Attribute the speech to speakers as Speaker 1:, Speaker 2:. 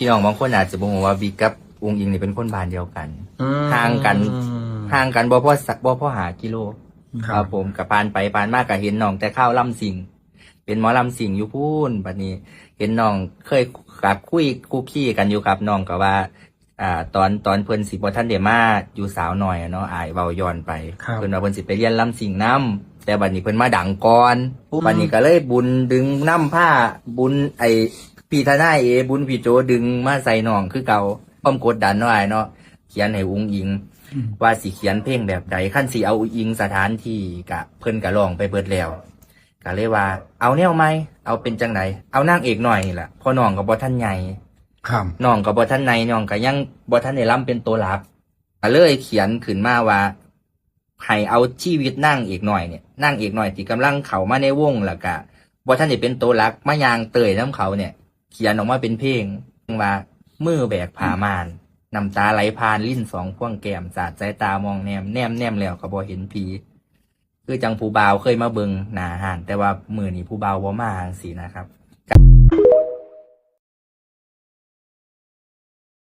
Speaker 1: พี่น้องบางคนอาจจะบอกว่าบิ๊กกับองค์อิงนี่เป็นคนบ้านเดียวกันห่างกัน ห่างกันบ่พอสักบ่พอหากิโล
Speaker 2: ครับ
Speaker 1: ผมกับปานไปปานมากกับเห็นน้องแต่ข้าวลำสิงเป็นหมอลำสิงอยู่พูนบัดนี้ เห็นน้องเคยกับคุยคุกคีกันอยู่ครับน้องก็ว่า อ่า ตอนตอนเพิ่นสิบ่ทันเดมาอยู่สาวหน่อยอะเนาะอายเว้าย้อนไป
Speaker 2: ครับ
Speaker 1: เพิ่นว่าเพิ่นสิไปเรียนลำสิงน้ำแต่บัดนี้เพิ่นมาดังก่อนบัดนี้ก็เลยบุญดึงน้ำผ้าบุญไอ พี่ทนายเอบุญพี่โจดึงมาใส่น้องคือเก่าความกดดันเนาะอ้ายเนาะเขียนให้อุ้งอิง ว่าสิเขียนเพลงแบบใดขั้นสิเอาอิงสถานที่กะเพิ่นกะลองไปเบิดแล้วก็เลยว่า เอาแนวไหมเอาเป็นจังไดเอานางเอกหน่อยนี่แหละเพอน้องกับบ่ท่านใหญ่
Speaker 2: ครับ
Speaker 1: น้องกับบ่ท่านในน้องก็ยังบ่ท่านได้ร่ำเป็นตัวหลักก็เลยเขียนขึ้นมาว่าให้เอาชีวิตนั่งเอกหน่อยเนี่ยนั่งเอกหน่อยที่กำลังเข้ามาในวงแล้วก็บ่ท่านได้เป็นตัวหลักมายางเตยน้ำเขาเนี่ย เขียนออกมาเป็นเพลงว่ามือแบกผามานน้ำตาไหลพานลิ้นสองพ่วงแก้มสาดสายตามองแนมแนมแนมแล้วก็บ่เห็นผีคือจังผู้บ่าวเคยมาเบิงหนาหานแต่ว่ามือนี้ผู้บ่าวบ่มาสีนะครับ